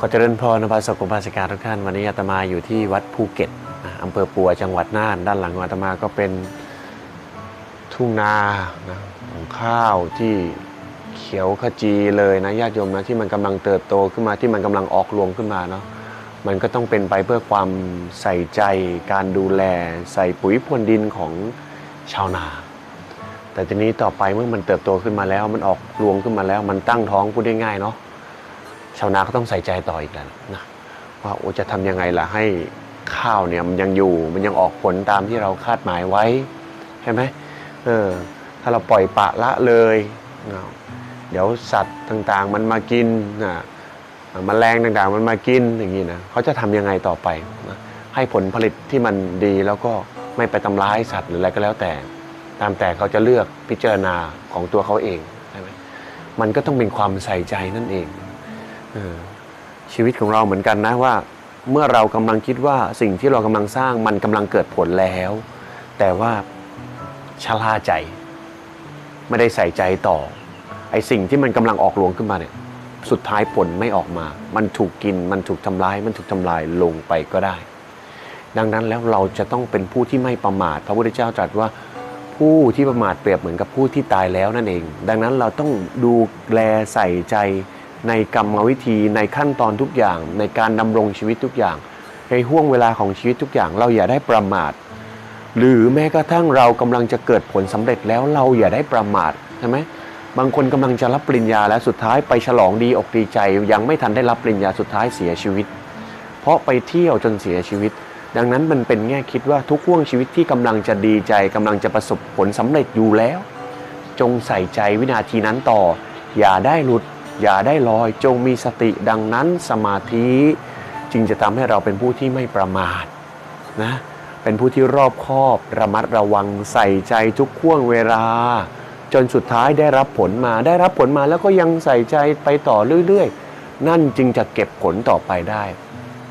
ขอเจริญพรนะพระสกุลภาสิกาทุกท่าน วันนี้อาตมาอยู่ที่วัดภูเก็ตอำเภอปัวจังหวัดน่าน ด้านหลังอาตมาก็เป็นทุ่งนานะของข้าวที่เขียวขจีเลยนะญาติโยมนะที่มันกำลังเติบโตขึ้นมาที่มันกำลังออกรวงขึ้นมาเนาะมันก็ต้องเป็นไปเพื่อความใส่ใจการดูแลใส่ปุ๋ยพรวนดินของชาวนา แต่ทีนี้ต่อไปเมื่อมันเติบโตขึ้นมาแล้ว มันออกรวงขึ้นมาแล้ว มันตั้งท้องพูดได้ง่ายเนาะ ชาวนาก็ต้องใส่ใจต่ออีกแล้วนะว่าโอ้จะทำยังไงล่ะให้ข้าวเนี่ยมันยังอยู่มันยังออกผลตามที่เราคาดหมายไว้ใช่ไหมเออถ้าเราปล่อยปละละเลยเดี๋ยวสัตว์ต่างๆมันมากินนะมแมลงต่างๆมันมากินอย่างนี้นะเขาจะทำยังไงต่อไปนะให้ผลผลิตที่มันดีแล้วก็ไม่ไปทำร้ายสัตว์หรืออะไรก็แล้วแต่ ตามแต่เขาจะเลือกพิจารณาของตัวเขาเองใช่ไหมมันก็ต้องเป็นความใส่ใจนั่นเอง ชีวิตของเราเหมือนกันนะว่า เมื่อเรากำลังคิดว่าสิ่งที่เรากำลังสร้างมันกำลังเกิดผลแล้ว แต่ว่าชะล่าใจ ไม่ได้ใส่ใจต่อไอ้สิ่งที่มันกำลังออกรวงขึ้นมาเนี่ยสุดท้ายผลไม่ออกมา มันถูกกิน มันถูกทำร้าย มันถูกทำลายลงไปก็ได้ ดังนั้นแล้วเราจะต้องเป็นผู้ที่ไม่ประมาท พระพุทธเจ้าตรัสว่าผู้ที่ประมาทเปรียบเหมือนกับผู้ที่ตายแล้วนั่นเอง ดังนั้นเราต้องดูแลใส่ใจ ในกรรมวิธีในขั้นตอนทุกอย่าง ในการดำรงชีวิตทุกอย่าง ในห่วงเวลาของชีวิตทุกอย่าง เราอย่าได้ประมาท หรือแม้กระทั่งเรากำลังจะเกิดผลสำเร็จแล้วเราอย่าได้ประมาทใช่ไหมบางคนกำลังจะรับปริญญาแล้วสุดท้ายไปฉลองดีอกดีใจ ยังไม่ทันได้รับปริญญาสุดท้ายเสียชีวิต เพราะไปเที่ยวจนเสียชีวิต ดังนั้นมันเป็นแง่คิดว่าทุกห่วงชีวิตที่กำลังจะดีใจกำลังจะประสบผลสำเร็จอยู่แล้ว จงใส่ใจวินาทีนั้นต่อ อย่าได้หลุด อย่าได้ลอยจงมีสติดังนั้นสมาธิจึงจะทำให้เราเป็นผู้ที่ไม่ประมาทนะเป็นผู้ที่รอบคอบระมัดระวังใส่ใจทุกห่วงเวลา จนสุดท้ายได้รับผลมาได้รับผลมาแล้วก็ยังใส่ใจไปต่อเรื่อยๆ นั่นจึงจะเก็บผลต่อไปได้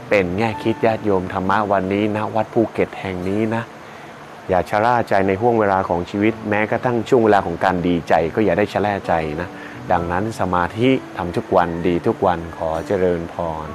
เป็นแง่คิดญาติโยมธรรมะวันนี้นะวัดภูเก็ตแห่งนี้นะอย่าชะล่าใจในห่วงเวลาของชีวิต แม้กระทั่งช่วงเวลาของการดีใจ ก็อย่าได้ชะล่าใจนะ ดังนั้นสมาธิทำทุกวันดีทุกวันขอเจริญพร